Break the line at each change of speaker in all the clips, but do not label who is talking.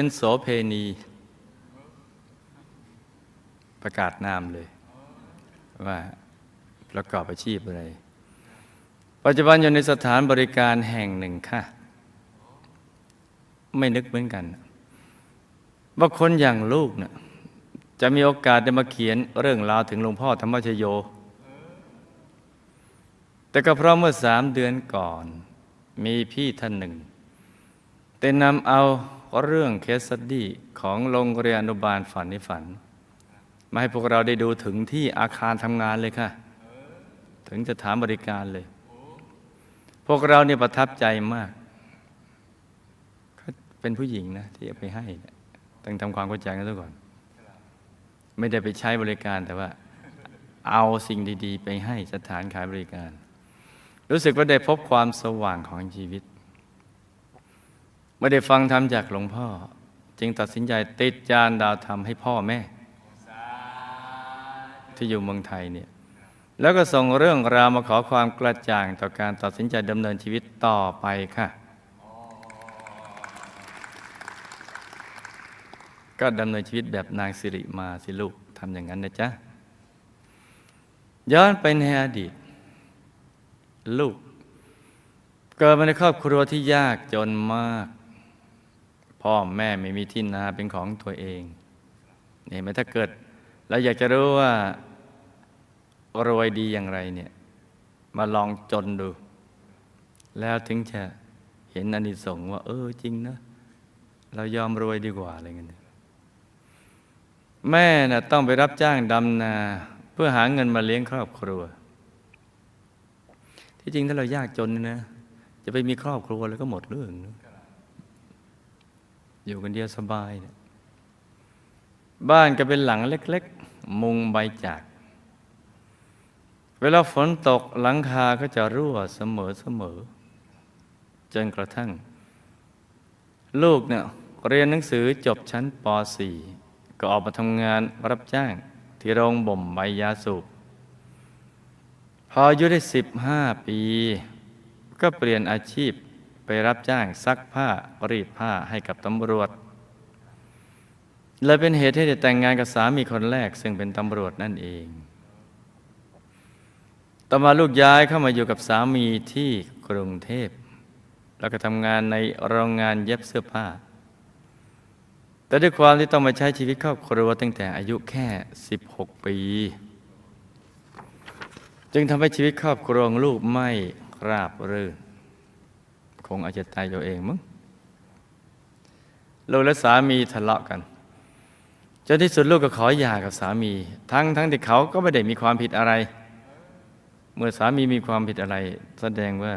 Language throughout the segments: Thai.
เป็นโสเพณี ประกาศนามเลย ว่าประกอบอาชีพอะไร ปัจจุบันอยู่ในสถานบริการแห่งหนึ่งค่ะ ไม่นึกเหมือนกัน ว่าคนอย่างลูกเนะ่ยจะมีโอกาสได้มาเขียนเรื่องราวถึงหลวงพ่อธรรมชโย แต่ก็เพราะเมื่อสามเดือนก่อน มีพี่ท่านหนึ่ง แต่นำเอา เรื่องเคสดี้ของโรงเรียนอนุบาลฝันในฝัน มาให้พวกเราได้ดูถึงที่อาคารทำงานเลยค่ะ ถึงจะถามบริการเลย พวกเราเนี่ยประทับใจมาก เป็นผู้หญิงนะ ที่เอาไปให้ต้องทำความเข้าใจกันซะก่อน ไม่ได้ไปใช้บริการแต่ว่า เอาสิ่งดี ๆ ไปให้สถานขายบริการ รู้สึกว่าได้พบความสว่างของชีวิต ไม่ได้ฟังธรรมจากหลวงพ่อ จึงตัดสินใจติดจานดาวธรรมให้พ่อแม่ ที่อยู่เมืองไทยเนี่ยแล้วก็ส่งเรื่องราวมาขอความกระจ่างต่อการตัดสินใจดำเนินชีวิตต่อไปค่ะ ก็ดำเนินชีวิตแบบนางสิริมาสิลูกทำอย่างนั้นนะจ๊ะ ย้อนไปในอดีต ลูก เกิดมาในครอบครัวที่ยากจนมาก พ่อแม่ไม่มีที่นาเป็นของตัวเองเห็นไหมถ้าเกิดเราอยากจะรู้ว่ารวยดีอย่างไรเนี่ยมาลองจนดู แล้วถึงจะเห็นอานิสงส์ว่า เออจริงนะ เรายอมรวยดีกว่าอะไรเงี้ยแม่น่ะต้องไปรับจ้างดำนา เพื่อหาเงินมาเลี้ยงครอบครัว ที่จริงถ้าเรายากจนนะ จะไปมีครอบครัวแล้วก็หมดเรื่องนะ อยู่กันเดียวสบายนะบ้านก็เป็นหลังเล็ก ๆ มุงใบจาก เวลาฝนตกหลังคาก็จะรั่วเสมอเสมอจนกระทั่ง ลูกเนี่ยเรียนหนังสือจบชั้นป .4 ก็ออกมาทำงานรับจ้างที่โรงบ่มใบยาสูบพออายุได้สิบห้าปี ก็เปลี่ยนอาชีพ ไปรับจ้างซักผ้ารีดผ้าให้กับตำรวจ เลยเป็นเหตุให้ได้แต่งงานกับสามีคนแรก ซึ่งเป็นตำรวจนั่นเอง ต่อมาลูกย้ายเข้ามาอยู่กับสามีที่กรุงเทพ แล้วก็ทำงานในโรงงานเย็บเสื้อผ้า แต่ด้วยความที่ต้องมาใช้ชีวิตครอบครัวตั้งแต่อายุแค่ 16 ปีจึงทำให้ชีวิตครอบครัวของลูกไม่ราบรื่น คงอาจจะตายตัวเองมั้งลูกและสามีทะเลาะกันจนที่สุดลูกก็ขอหย่ากับสามี ทั้งทั้งที่เขาก็ไม่ได้มีความผิดอะไร เมื่อสามีมีความผิดอะไร แสดงว่า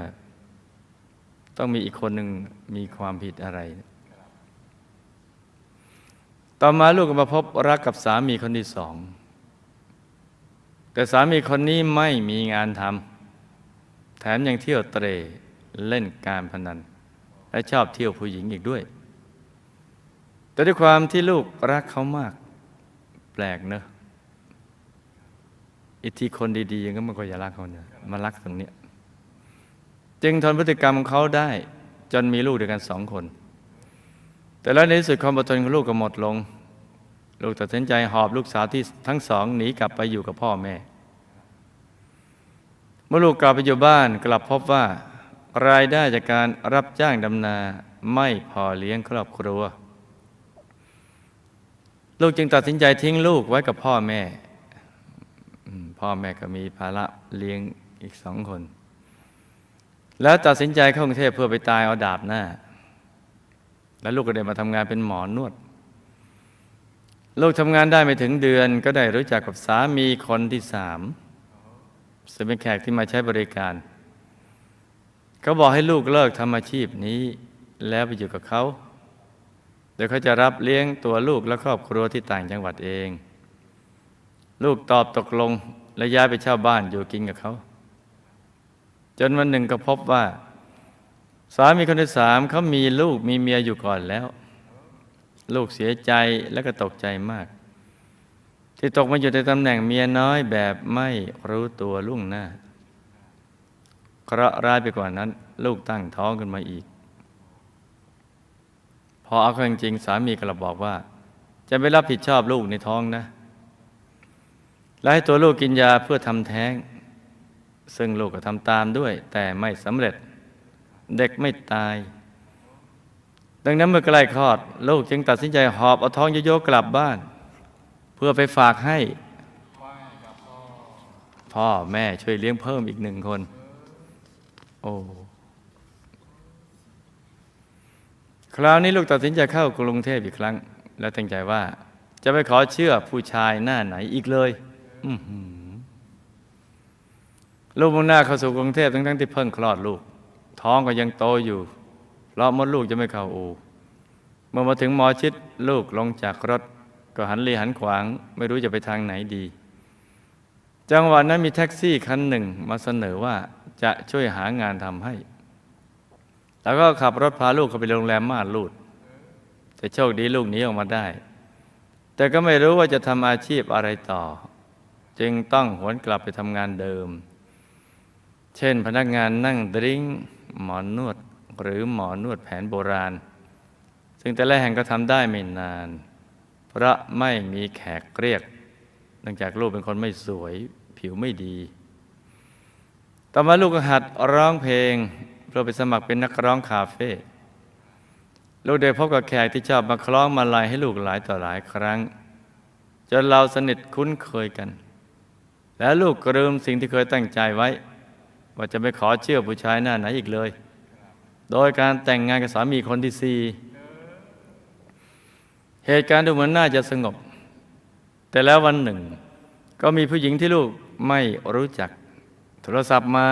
ต้องมีอีกคนหนึ่งมีความผิดอะไร ต่อมาลูกก็มาพบรักกับสามีคนที่สอง แต่สามีคนนี้ไม่มีงานทำแถมยังเที่ยวเตร เล่นการพนัน และชอบเที่ยวผู้หญิงอีกด้วย แต่ด้วยความที่ลูกรักเขามาก แปลกเนอะอิทธิคนดีๆยังก็มันก็อยรักเขาเนี่ยมารักตรงเนี้ยจึงทนพฤติกรรมของเขาได้ จนมีลูกด้วยกันสองคน แต่แล้วในที่สุดความอดทนของลูกก็หมดลง ลูกตัดสินใจหอบลูกสาวที่ทั้งสองหนีกลับไปอยู่กับพ่อแม่ เมื่อลูกกลับไปอยู่บ้านกลับพบว่า รายได้จากการรับจ้างดำนาไม่พอเลี้ยงครอบครัว ลูกจึงตัดสินใจทิ้งลูกไว้กับพ่อแม่ พ่อแม่ก็มีภาระเลี้ยงอีกสองคน แล้วตัดสินใจเข้ากรุงเทพเพื่อไปตายเอาดาบหน้า แล้วลูกก็ได้มาทำงานเป็นหมอนวด ลูกทำงานได้ไม่ถึงเดือนก็ได้รู้จักกับสามีคนที่สามซึ่งเป็นแขกที่มาใช้บริการเขาบอกให้ลูกเลิกทำอาชีพนี้ แล้วไปอยู่กับเขาเดี๋ยวเขาจะรับเลี้ยงตัวลูกและครอบครัวที่ต่างจังหวัดเอง ลูกตอบตกลงและย้ายไปเช่าบ้านอยู่กินกับเขา จนวันหนึ่งก็พบว่า สามีคนที่สามเขามีลูกมีเมียอยู่ก่อนแล้ว ลูกเสียใจและก็ตกใจมาก ที่ตกมาอยู่ในตำแหน่งเมียน้อยแบบไม่รู้ตัวล่วงหน้า เคราะห์ร้ายไปกว่านั้น ลูกตั้งท้องขึ้นมาอีก พอเอาเข้าจริงสามีก็ระบอกว่า จะไม่รับผิดชอบลูกในท้องนะ และให้ตัวลูกกินยาเพื่อทำแท้ง ซึ่งลูกก็ทำตามด้วย แต่ไม่สำเร็จเด็กไม่ตาย ดังนั้นเมื่อใกล้คลอด ลูกจึงตัดสินใจหอบเอาท้องโยกกลับบ้าน เพื่อไปฝากให้ พ่อแม่ช่วยเลี้ยงเพิ่มอีกหนึ่งคน โอ้คราวนี้ลูกตัดสินใจเข้ากรุงเทพอีกครั้ง แล้วตั้งใจว่า จะไปขอเชื่อผู้ชายหน้าไหนอีกเลยลูกมุ่งหน้าเข้าสู่กรุงเทพทั้งๆที่เพิ่งคลอดลูก ท้องก็ยังโตอยู่เพราะมดลูกจะไม่เข้าอูเมื่อมาถึงหมอชิดลูกลงจากรถ ก็หันเลีหันขวาง ไม่รู้จะไปทางไหนดี จังหวะนั้นมีแท็กซี่คันหนึ่งมาเสนอว่าจะช่วยหางานทำให้ แล้วก็ขับรถพาลูกเขาไปโรงแรมม่านรูด แต่โชคดีลูกนี้ออกมาได้ แต่ก็ไม่รู้ว่าจะทำอาชีพอะไรต่อ จึงต้องหวนกลับไปทำงานเดิม เช่นพนักงานนั่งดริ้งหมอนนวดหรือหมอนวดแผนโบราณ ซึ่งแต่ละแห่งก็ทำได้ไม่นาน เพราะไม่มีแขกเรียกเนื่องจากลูกเป็นคนไม่สวย ผิวไม่ดี ต่อมาลูกก็หัดร้องเพลงเพื่อไปสมัครเป็นนักร้องคาเฟ่ลูกได้พบกับแขกที่ชอบมาคล้องมาลายให้ลูกหลายต่อหลายครั้ง จนเราสนิทคุ้นเคยกัน แล้วลูกก็ลืมสิ่งที่เคยตั้งใจไว้ ว่าจะไม่ขอเชื่อผู้ชายหน้าไหนอีกเลย โดยการแต่งงานกับสามีคนที่สี่เหตุการณ์ดูเหมือนน่าจะสงบ แต่แล้ววันหนึ่ง ก็มีผู้หญิงที่ลูกไม่รู้จัก โทรศัพท์มา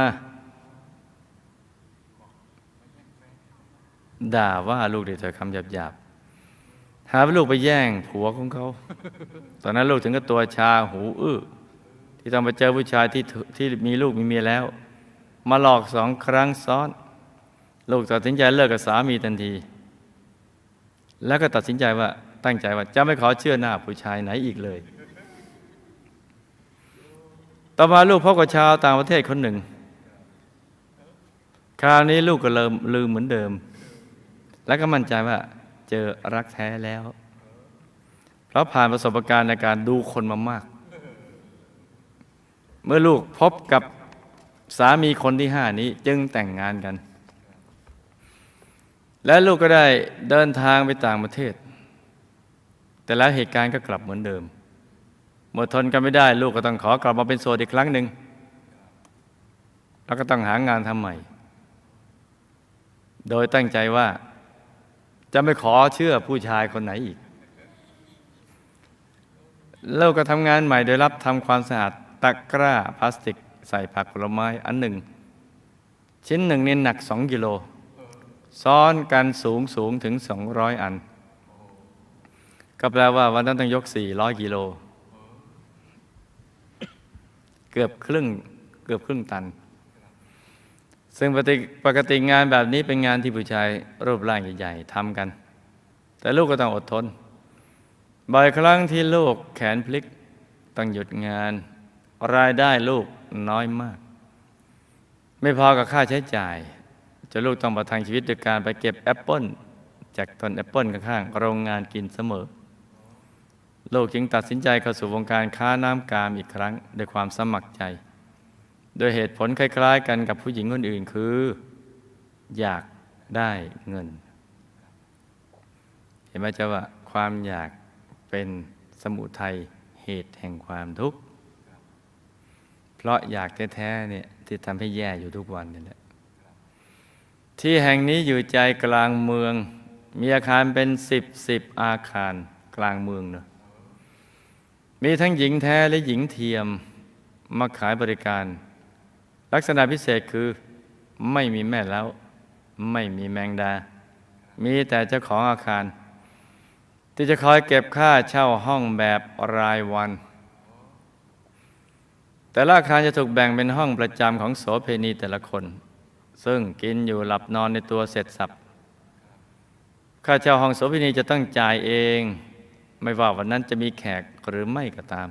ด่าว่าลูกด้วยถ้อยคำหยาบๆ หาว่าลูกไปแย่งผัวของเขา ตอนนั้นลูกถึงก็ตัวชาหูอื้อที่ต้องไปเจอผู้ชายที่ที่มีลูกมีเมียแล้ว มาหลอกสองครั้งซ้อน ลูกตัดสินใจเลิกกับสามีทันที แล้วก็ตัดสินใจว่าตั้งใจว่าจะไม่ขอเชื่อหน้าผู้ชายไหนอีกเลย ต่อมาลูกพบกับชาวต่างประเทศคนหนึ่ง คราวนี้ลูกก็เริ่มลืมเหมือนเดิม แล้วก็มั่นใจว่าเจอรักแท้แล้ว เพราะผ่านประสบการณ์ในการดูคนมามาก เมื่อลูกพบกับสามีคนที่ห้านี้จึงแต่งงานกัน และลูกก็ได้เดินทางไปต่างประเทศ แต่แล้วเหตุการณ์ก็กลับเหมือนเดิม เมื่อทนกันไม่ได้ ลูกก็ต้องขอกลับมาเป็นโสดอีกครั้งหนึ่งแล้วก็ต้องหางานทำใหม่ โดยตั้งใจว่า จะไม่ขอเชื่อผู้ชายคนไหนอีกเราก็ทำงานใหม่โดยรับทำความสะอาดตะกร้าพลาสติก ใส่ผักผลไม้อันหนึ่ง ชิ้นหนึ่งนี่หนักสองกิโล ซ้อนกันสูงสูงถึงสองร้อยอัน ก็แปลว่าวันนั้นต้องยกสี่ร้อยกิโล เกือบครึ่งเกือบครึ่งตัน ซึ่งปกติปกติงานแบบนี้เป็นงานที่ผู้ชายรูปร่างใหญ่ๆทำกัน แต่ลูกก็ต้องอดทนบ่อยครั้งที่ลูกแขนพลิกต้องหยุดงาน รายได้ลูกน้อยมาก ไม่พอกับค่าใช้จ่ายจนลูกต้องประทังชีวิตด้วยการไปเก็บแอปเปิลจากต้นแอปเปิลข้างๆโรงงานกินเสมอ ลูกจึงตัดสินใจเข้าสู่วงการค้าน้ำกามอีกครั้งด้วยความสมัครใจ โดยเหตุผลคล้าย ๆ กันกับผู้หญิงคนอื่นคือ อยากได้เงิน เห็นไหมจ๊ะว่า ความอยากเป็นสมุทัยเหตุแห่งความทุกข์ เพราะอยากแท้ๆเนี่ยที่ทำให้แย่อยู่ทุกวันนี่แหละที่แห่งนี้อยู่ใจกลางเมือง มีอาคารเป็นสิบสิบอาคารกลางเมืองเนอะ มีทั้งหญิงแท้และหญิงเทียมมาขายบริการ ลักษณะพิเศษคือไม่มีแม่แล้ว ไม่มีแมงดา มีแต่เจ้าของอาคาร ที่จะคอยเก็บค่าเช่าห้องแบบรายวัน แต่ละอาคารจะถูกแบ่งเป็นห้องประจำของโสเพณีแต่ละคน ซึ่งกินอยู่หลับนอนในตัวเสร็จสับค่าเช่าห้องโสเพณีจะต้องจ่ายเอง ไม่ว่าวันนั้นจะมีแขกหรือไม่ก็ตาม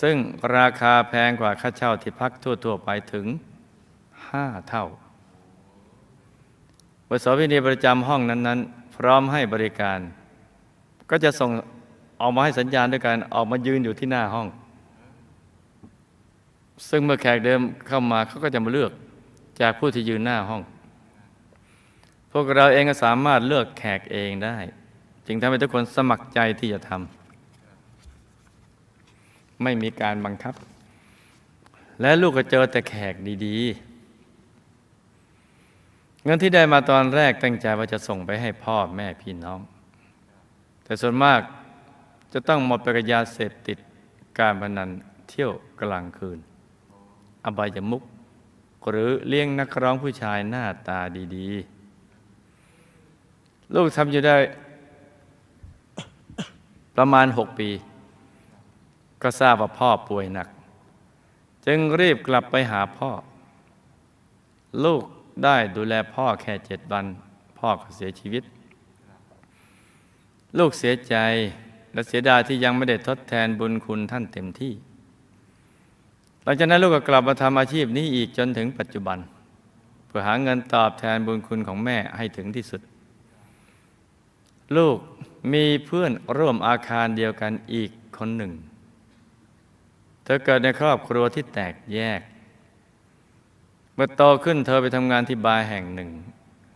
ซึ่งราคาแพงกว่าค่าเช่าที่พักทั่ว ๆ ไปถึงห้าเท่าบทสวินีประจำห้องนั้น ๆ พร้อมให้บริการ ก็จะส่งออกมาให้สัญญาณด้วยการออกมายืนอยู่ที่หน้าห้อง ซึ่งเมื่อแขกเดิมเข้ามาเขาก็จะมาเลือกจากผู้ที่ยืนหน้าห้อง พวกเราเองก็สามารถเลือกแขกเองได้ จึงทำให้ทุกคนสมัครใจที่จะทำไม่มีการบังคับ และลูกก็เจอแต่แขกดีๆ เงินที่ได้มาตอนแรกตั้งใจว่าจะส่งไปให้พ่อแม่พี่น้อง แต่ส่วนมากจะต้องหมดไปกับยาเสพติดการพนันเที่ยวกลางคืน อบายมุกหรือเลี้ยงนักร้องผู้ชายหน้าตาดี ๆ ลูกทำอยู่ได้ ประมาณหกปี ก็ทราบว่าพ่อป่วยหนัก จึงรีบกลับไปหาพ่อ ลูกได้ดูแลพ่อแค่เจ็ดวัน พ่อก็เสียชีวิต ลูกเสียใจและเสียดายที่ยังไม่ได้ทดแทนบุญคุณท่านเต็มที่ หลังจากนั้นลูกก็กลับมาทำอาชีพนี้อีกจนถึงปัจจุบัน เพื่อหาเงินตอบแทนบุญคุณของแม่ให้ถึงที่สุด ลูกมีเพื่อนร่วมอาคารเดียวกันอีกคนหนึ่ง เธอเกิดในครอบครัวที่แตกแยก เมื่อโตขึ้นเธอไปทำงานที่บาร์แห่งหนึ่ง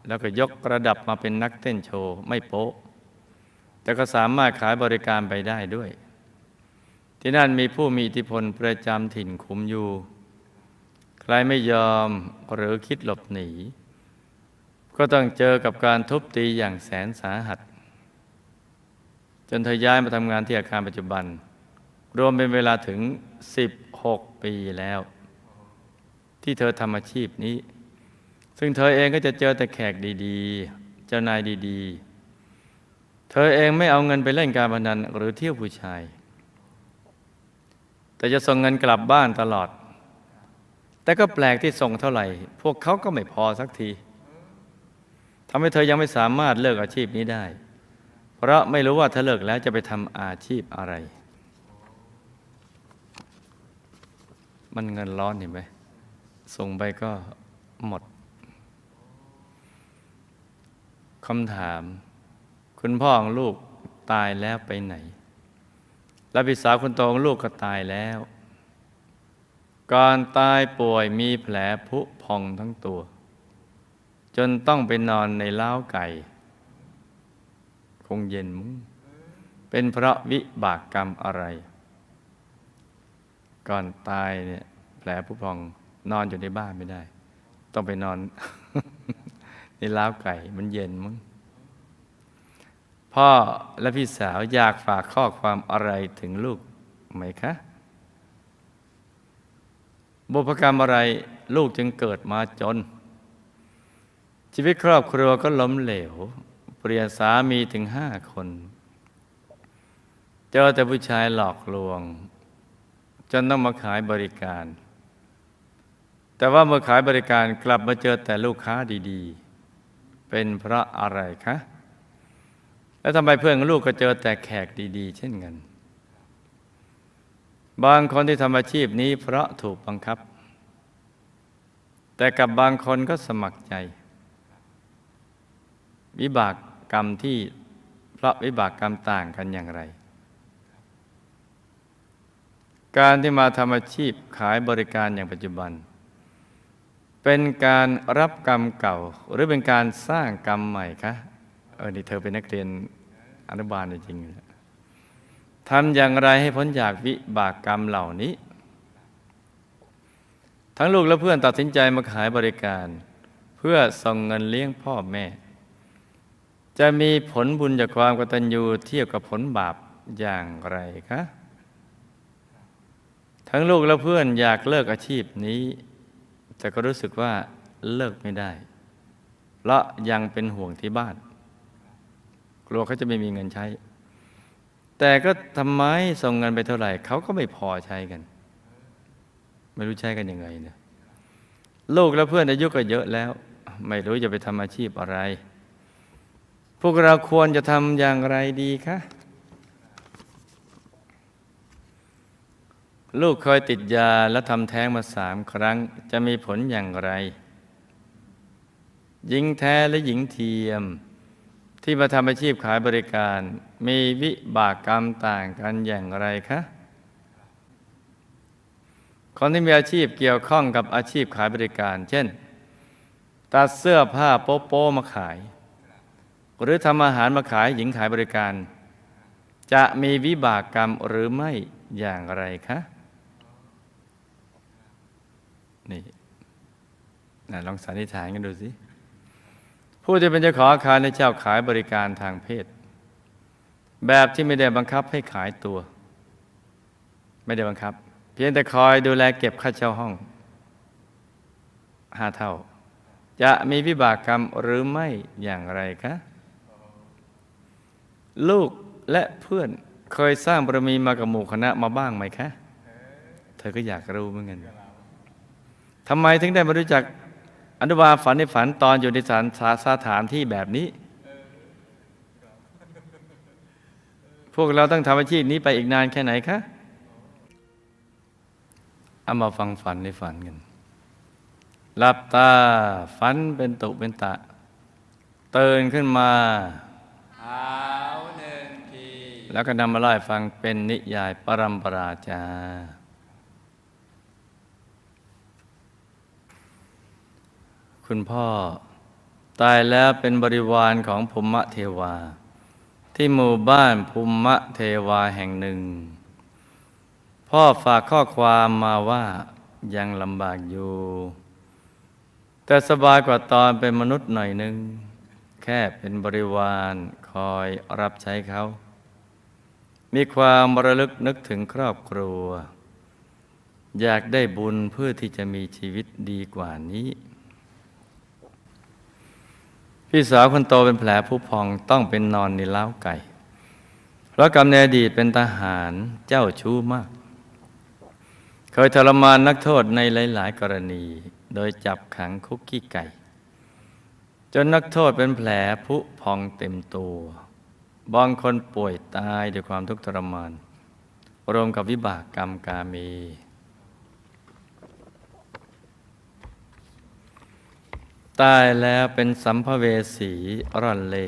แล้วก็ยกระดับมาเป็นนักเต้นโชว์ ไม่โป๊ะ แต่ก็สามารถขายบริการไปได้ด้วย ที่นั่นมีผู้มีอิทธิพลประจำถิ่นคุมอยู่ ใครไม่ยอมหรือคิดหลบหนี ก็ต้องเจอกับการทุบตีอย่างแสนสาหัส จนเธอย้ายมาทำงานที่อาคารปัจจุบัน รวมเป็นเวลาถึง 16 ปีแล้ว ที่เธอทำอาชีพนี้ ซึ่งเธอเองก็จะเจอแต่แขกดีๆ เจ้านายดีๆ เธอเองไม่เอาเงินไปเล่นการพนันหรือเที่ยวผู้ชาย แต่จะส่งเงินกลับบ้านตลอด แต่ก็แปลกที่ส่งเท่าไหร่ พวกเขาก็ไม่พอสักทีทำให้เธอยังไม่สามารถเลิกอาชีพนี้ได้ เพราะไม่รู้ว่าถ้าเลิกแล้วจะไปทำอาชีพอะไร มันเงินร้อนเห็นไหมส่งไปก็หมดคำถาม คุณพ่อของลูกตายแล้วไปไหน และพี่สาวคนโตของลูกก็ตายแล้ว ก่อนตายป่วยมีแผลผุพองทั้งตัว จนต้องไปนอนในเล้าไก่ คงเย็นมุ้งเป็นเพราะวิบากกรรมอะไร ก่อนตายเนี่ยแผลผุพองนอนอยู่ในบ้านไม่ได้ ต้องไปนอนในล้าไก่มันเย็นมั้งพ่อและพี่สาวอยากฝากข้อความอะไรถึงลูกไหมคะ บุพกรรมอะไรลูกจึงเกิดมาจน ชีวิตครอบครัวก็ล้มเหลว เปลี่ยนสามีถึงห้าคน เจอแต่ผู้ชายหลอกลวง จนต้องมาขายบริการ แต่ว่าเมื่อขายบริการกลับมาเจอแต่ลูกค้าดีๆ เป็นเพราะอะไรคะ แล้วทำไมเพื่อนลูกก็เจอแต่แขกดีๆ เช่นกัน บางคนที่ทำอาชีพนี้เพราะถูกบังคับ แต่กับบางคนก็สมัครใจวิบาก กรรมที่เพราะวิบากกรรมต่างกันอย่างไร การที่มาทำอาชีพขายบริการอย่างปัจจุบัน เป็นการรับกรรมเก่า หรือเป็นการสร้างกรรมใหม่คะเออนี่เธอเป็นนักเรียนอนุบาลจริงๆทำอย่างไรให้พ้นจากวิบากกรรมเหล่านี้ ทั้งลูกและเพื่อนตัดสินใจมาขายบริการ เพื่อส่งเงินเลี้ยงพ่อแม่ จะมีผลบุญจากความกตัญญูเทียบกับผลบาปอย่างไรคะทั้งลูกและเพื่อนอยากเลิกอาชีพนี้ แต่ก็รู้สึกว่าเลิกไม่ได้ เพราะยังเป็นห่วงที่บ้าน กลัวเขาจะไม่มีเงินใช้ แต่ก็ทำไมส่งเงินไปเท่าไหร่เขาก็ไม่พอใช้กัน ไม่รู้ใช้กันยังไงเนี่ยลูกและเพื่อนอายุก็เยอะแล้ว ไม่รู้จะไปทำอาชีพอะไร วกเราควรจะทำอย่างไรดีคะลูกเคยติดยาและทำแท้งมาสามครั้ง จะมีผลอย่างไร หญิงแท้และหญิงเทียม ที่มาทำอาชีพขายบริการ มีวิบากกรรมต่างกันอย่างไรคะคนที่มีอาชีพเกี่ยวข้องกับอาชีพขายบริการ เช่น ตัดเสื้อผ้าโป๊โป๊มาขาย หรือทำอาหารมาขายหญิงขายบริการ จะมีวิบากกรรมหรือไม่อย่างไรคะนี่นะลองสันนิษฐานกันดูสิ ผู้ที่เป็นเจ้าของอาคารในเจ้าขายบริการทางเพศ แบบที่ไม่ได้บังคับให้ขายตัว ไม่ได้บังคับ เพียงแต่คอยดูแลเก็บค่าเช่าห้องห้าเท่า จะมีวิบากกรรมหรือไม่อย่างไรคะ ลูกและเพื่อนเคยสร้างบารมีมากับหมู่คณะมาบ้างไหมคะ เธอก็อยากรู้เหมือนกันทำไมถึงได้มารู้จักอนุบาฝันในฝันตอนอยู่ในสถานสถานที่แบบนี้ พวกเราต้องทำอาชีพนี้ไปอีกนานแค่ไหนคะเอามาฟังฝันในฝันกันหลับตาฝันเป็นตุเป็นตะ เตือนขึ้นมา แล้วก็นำมาเล่าให้ฟังเป็นนิยายปรัมปราจา คุณพ่อตายแล้วเป็นบริวารของภูมิเทวา ที่หมู่บ้านภูมิเทวาแห่งหนึ่ง พ่อฝากข้อความมาว่ายังลำบากอยู่ แต่สบายกว่าตอนเป็นมนุษย์หน่อยหนึ่งแค่เป็นบริวารคอยรับใช้เขา มีความระลึกนึกถึงครอบครัว อยากได้บุญเพื่อที่จะมีชีวิตดีกว่านี้ พี่สาวคนโตเป็นแผลผู้พองต้องเป็นนอนในเล้าไก่ เพราะกำเนิดอดีตเป็นทหารเจ้าชู้มาก เคยทรมานนักโทษในหลาย ๆ กรณี โดยจับขังคุกกี้ไก่ จนนักโทษเป็นแผลผุพองเต็มตัว บางคนป่วยตายด้วยความทุกข์ทรมานรวมกับวิบากกรรมกาเมตายแล้วเป็นสัมภเวสีร่อนเล่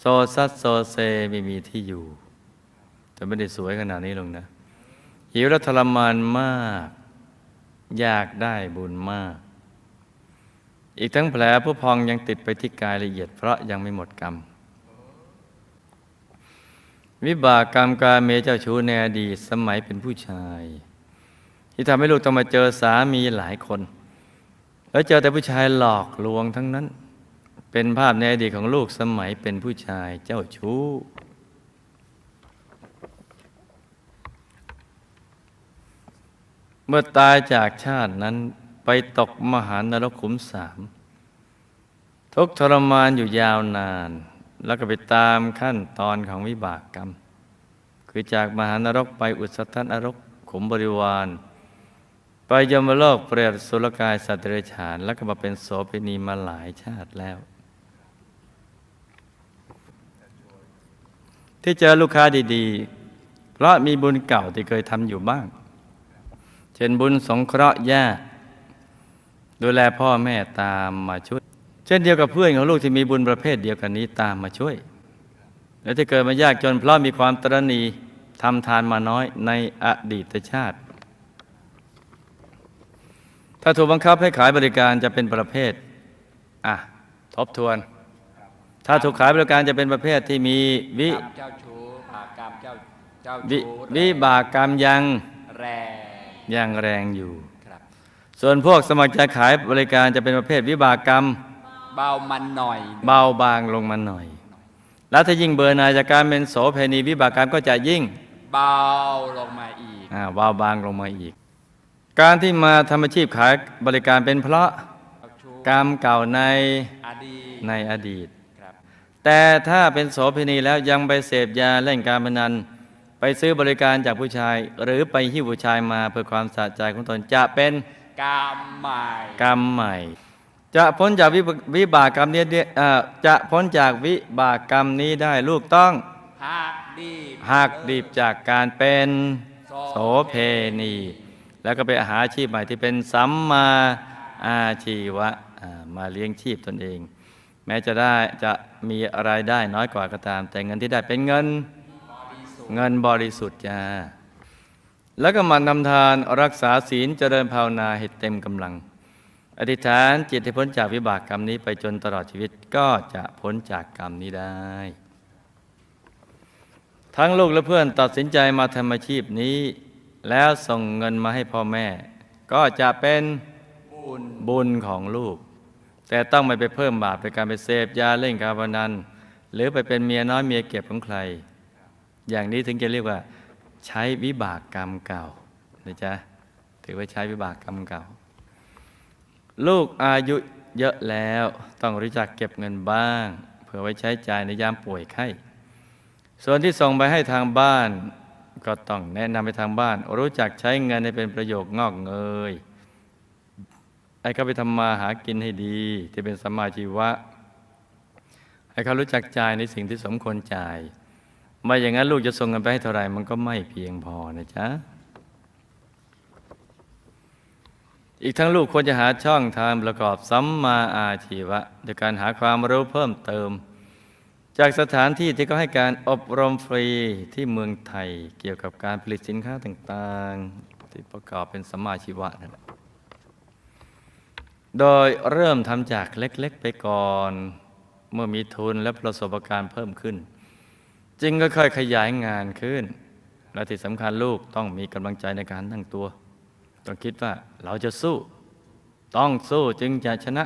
โซซัสโซเซไม่มีที่อยู่ แต่ไม่ได้สวยขนาดนี้ลงนะ หิวและทรมานมาก อยากได้บุญมาก อีกทั้งแผลผู้พองยังติดไปที่กายละเอียดเพราะยังไม่หมดกรรม วิบากกรรมการเมเจ้าชู้ในอดีตสมัยเป็นผู้ชาย ที่ทำให้ลูกต้องมาเจอสามีหลายคน แล้วเจอแต่ผู้ชายหลอกลวงทั้งนั้น เป็นภาพในอดีตของลูกสมัยเป็นผู้ชายเจ้าชู้เมื่อตายจากชาตินั้นไปตกมหานรกขุมสามทุกทรมานอยู่ยาวนาน แล้วก็ไปตามขั้นตอนของวิบากกรรม คือจากมหานรกไปอุสธนรกขุมบริวาร ไปยมโลกเปรตสุรกายสัตว์เดรัจฉาน แล้วก็มาเป็นโสเภณีมาหลายชาติแล้ว ที่เจอลูกค้าดีๆ เพราะมีบุญเก่าที่เคยทำอยู่บ้าง เช่นบุญสงเคราะห์ญาติดูแลพ่อแม่ตามมาช่วย ช่นเดียวกับเพื่อนของลูกที่มีบุญประเภทเดียวกันนี้ตามมาช่วย และที่เกิดมายากจนเพราะมีความตรณีทำทานมาน้อยในอดีตชาติ ถ้าถูกบังคับให้ขายบริการจะเป็นประเภท อะ ทบทวน ถ้าถูกขายบริการจะเป็นประเภทที่มีวิ
กรรมเจ้าชู้บากกรรมเจ้าเจ้า
วิ
ชู้
วิบากกรรมยัง
แรง
ยังแรงอยู่
ครับ
ส่วนพวกสมัครใจขายบริการจะเป็นประเภทวิบากกรรม
เบามันหน่อย
เบาบางลงมาหน่อย แล้วถ้ายิ่งเบอร์หนายจากการเป็นโสเพณีวิบากกรรมก็จะยิ่ง
เบาลงมาอีก
อ่าเบาบางลงมาอีก การที่มาทำอาชีพขายบริการเป็นเพราะ
เจ้าชู้
กรรมเก่าใน
อดีต
ในอดีต
ครับ
แต่ถ้าเป็นโสเภณีแล้วยังไปเสพยาเล่นการพนัน ไปซื้อบริการจากผู้ชาย หรือไปหิ้วผู้ชายมาเพื่อความสะใจของตนจะเป็น
กรรมใหม่
กรรมใหม่ จะพ้นจากวิบวิบากกรรมนี้ได้เอ่อจะพ้นจากวิบากกรรมนี้ได้ลูกต้อง
หักดีบ
หักดิบจากการเป็น
โส
โสเพณี แล้วก็ไปหาอาชีพใหม่ที่เป็นสัมมาอาชีวะอ่ามาเลี้ยงชีพตนเอง แม้จะได้จะมีรายได้น้อยกว่าก็ตาม แต่เงินที่ได้เป็นเงินเงินบริสุทธิ์จ้าแล้วก็หมันทำทานรักษาศีลเจริญภาวนาให้เต็มกำลัง อธิษฐานจิตให้พ้นจากวิบากกรรมนี้ไปจนตลอดชีวิตก็จะพ้นจากกรรมนี้ได้ ทั้งลูกและเพื่อนตัดสินใจมาทำอาชีพนี้ แล้วส่งเงินมาให้พ่อแม่ ก็จะเป็น
บุญ
บุญของลูก แต่ต้องไม่ไปเพิ่มบาปในการไปเสพยาเล่นการพนันหรือไปเป็นเมียน้อยเมียเก็บของใคร อย่างนี้ถึงจะเรียกว่า ใช้วิบากกรรมเก่านะจ๊ะถือว่าใช้วิบากกรรมเก่า ลูกอายุเยอะแล้วต้องรู้จักเก็บเงินบ้าง เพื่อไว้ใช้จ่ายในยามป่วยไข้ ส่วนที่ส่งไปให้ทางบ้าน ก็ต้องแนะนำไปทางบ้าน รู้จักใช้เงินให้เป็นประโยชน์งอกเงยให้เขาไปทำมาหากินให้ดี ที่เป็นสมมาชีวะให้เขารู้จักจ่ายในสิ่งที่สมควรจ่าย ไม่อย่างนั้นลูกจะส่งเงินไปให้เท่าไหร่มันก็ไม่เพียงพอนะจ๊ะ อีกทั้งลูกควรจะหาช่องทางประกอบสัมมาอาชีวะโดยการหาความรู้เพิ่มเติม จากสถานที่ที่เขาให้การอบรมฟรีที่เมืองไทย เกี่ยวกับการผลิตสินค้าต่างๆ ที่ประกอบเป็นสัมมาอาชีวะนั่นแหละโดยเริ่มทำจากเล็กๆไปก่อน เมื่อมีทุนและประสบการณ์เพิ่มขึ้น จึงก็ค่อยขยายงานขึ้น และที่สำคัญลูกต้องมีกำลังใจในการตั้งตัว ต้องคิดว่าเราจะสู้ ต้องสู้จึงจะชนะ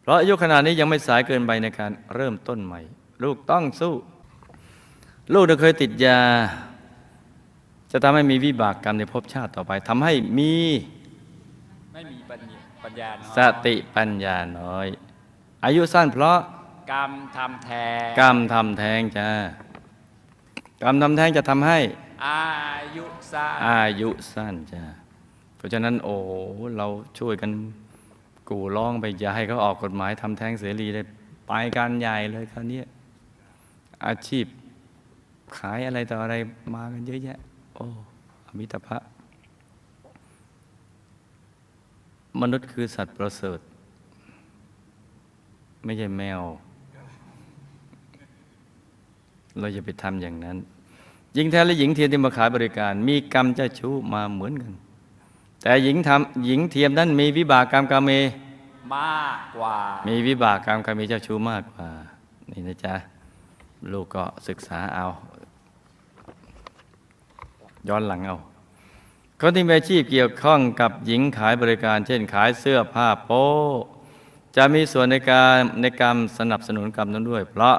เพราะอายุขนาดนี้ยังไม่สายเกินไปในการเริ่มต้นใหม่ ลูกต้องสู้ ลูกที่เคยติดยา จะทำให้มีวิบากกรรมในภพชาติต่อไปทำให้มี
ไม่มีปัญญาปัญญาน้อย
สติปัญญาน้อย อายุสั้นเพราะ
กรรมทำแทน
กรรมทำแท้งจ้ากรรมทำแท้งจะทำให้
อายุสั้น
อายุสั้นจ้าเพราะฉะนั้นโอ้เราช่วยกันกู่ร้องไปอย่าให้เขาออกกฎหมายทำแท้งเสรีเลยไปการใหญ่เลยคราวนี้อาชีพขายอะไรต่ออะไรมากันเยอะแยะ โอ้อมิตภะมนุษย์คือสัตว์ประเสริฐ ไม่ใช่แมว เราจะไปทำอย่างนั้น หญิงแท้และหญิงเทียมที่มาขายบริการ มีกรรมเจ้าชู้มาเหมือนกัน แต่หญิงทำหญิงเทียมนั้นมีวิบากกรรมกาเม
มากกว่า
มีวิบากกรรมกาเมเจ้าชู้มากกว่านี่นะจ๊ะลูกก็ศึกษาเอา ย้อนหลังเอาคนที่มีอาชีพเกี่ยวข้องกับหญิงขายบริการ เช่นขายเสื้อผ้าโป๊จะมีส่วนในการในกรรมสนับสนุนกรรมนั้นด้วย เพราะ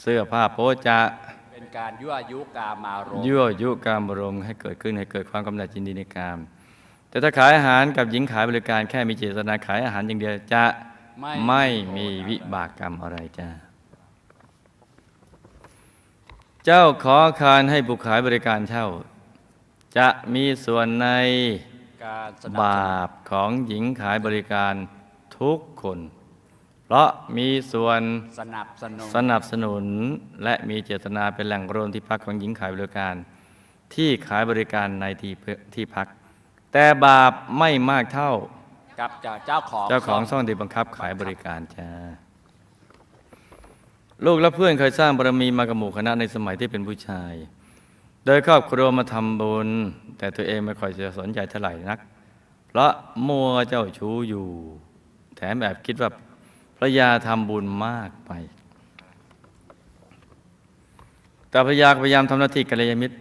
เสื้อผ้าโป๊จะ
เป็น การยั่วยุกามารมณ์
ยั่วยุการบรมให้เกิดขึ้นให้เกิดความกำหนัดยินดีในกาม แต่ถ้าขายอาหารกับหญิงขายบริการแค่มีเจตนาขายอาหารอย่างเดียวจะไม่มีวิบากกรรมอะไรจ้าเจ้าขอคารให้บุคขายบริการเช่า จะมีส่วนใน
การสนั
บาปของหญิงขายบริการทุกคน เพราะมีส่วน
สนับสนุน
สนับสนุน และมีเจตนาเป็นแหล่งรวมที่พักของหญิงขายบริการ ที่ขายบริการในที่เพื่อที่พัก แต่บาปไม่มากเท่า
กับเจ้าเจ้าของ
เจ้าของซ่องที่บังคับขายบริการจ้าลูกและเพื่อนเคยสร้างบารมีมากับหมู่คณะในสมัยที่เป็นผู้ชาย โดยครอบครัวมาทำบุญ แต่ตัวเองไม่ค่อยจะสนใจเท่าไหร่นัก เพราะมัวเจ้าชู้อยู่ แถมแอบคิดว่า พระยาทำบุญมากไป แต่พระยาพยายามทำหน้าที่กัลยาณมิตร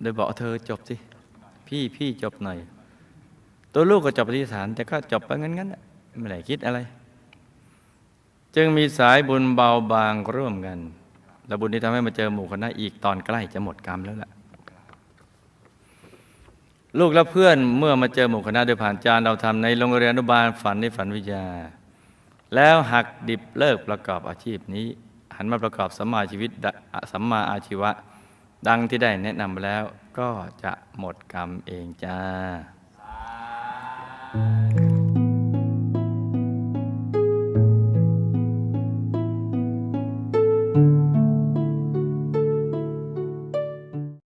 โดยบอกเธอจบสิ พี่พี่จบหน่อย ตัวลูกก็จบปฏิฐาน แต่ก็จบไปงั้นๆน่ะไม่ได้คิดอะไร จึงมีสายบุญเบาบางร่วมกัน และบุญที่ทำให้มาเจอหมู่คณะอีกตอนใกล้จะหมดกรรมแล้วล่ะ ลูกและเพื่อนเมื่อมาเจอหมู่คณะโดยผ่านจานเราทำในโรงเรียนอนุบาลฝันในฝันวิทยา แล้วหักดิบเลิกประกอบอาชีพนี้ หันมาประกอบสัมมาชีวิตสัมมาอาชีวะ ดังที่ได้แนะนำไปแล้วก็จะหมดกรรมเองจ้า
สา